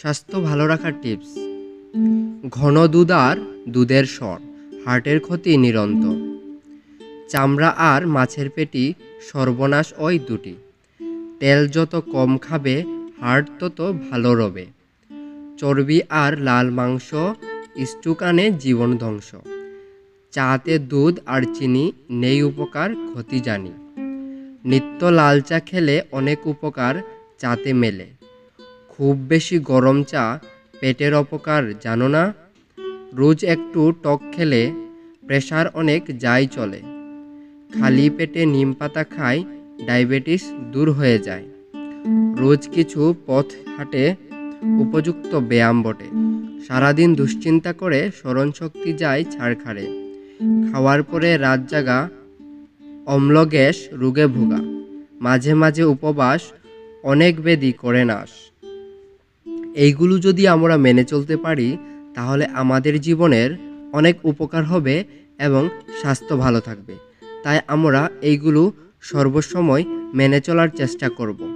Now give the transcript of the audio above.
স্বাস্থ্য ভালো রাখার টিপস। ঘন দুধ আর দুধের স্বর, হার্টের ক্ষতি নিরন্তর। চামড়া আর মাছের পেটি সর্বনাশ ওই দুটি। তেল যত কম খাবে হার্ট তত ভালো রবে। চর্বি আর লাল মাংস স্টুক আনে জীবন ধ্বংস। চাতে দুধ আর চিনি নেই উপকার, ক্ষতি জানি। নিত্য লাল চা খেলে অনেক উপকার চাতে মেলে। খুব বেশি গরম চা পেটের অপকার, জানো না? রোজ একটু টক খেলে প্রেশার অনেক যাই চলে। খালি পেটে নিম পাতা খাই, ডায়াবেটিস দূর হয়ে যায়। রোজ কিছু পথ হাঁটে উপযুক্ত ব্যায়াম বটে। সারাদিন দুশ্চিন্তা করে স্মরণশক্তি যায় ছাড়খাড়ে। খাওয়ার পরে রাত জাগা, অম্ল গ্যাস রোগে ভোগা। মাঝে মাঝে উপবাস অনেক বেদি করে নাশ। এইগুলো যদি আমরা মেনে চলতে পারি, তাহলে আমাদের জীবনের অনেক উপকার হবে এবং স্বাস্থ্য ভালো থাকবে। তাই আমরা এইগুলো সর্বসময় মেনে চলার চেষ্টা করব।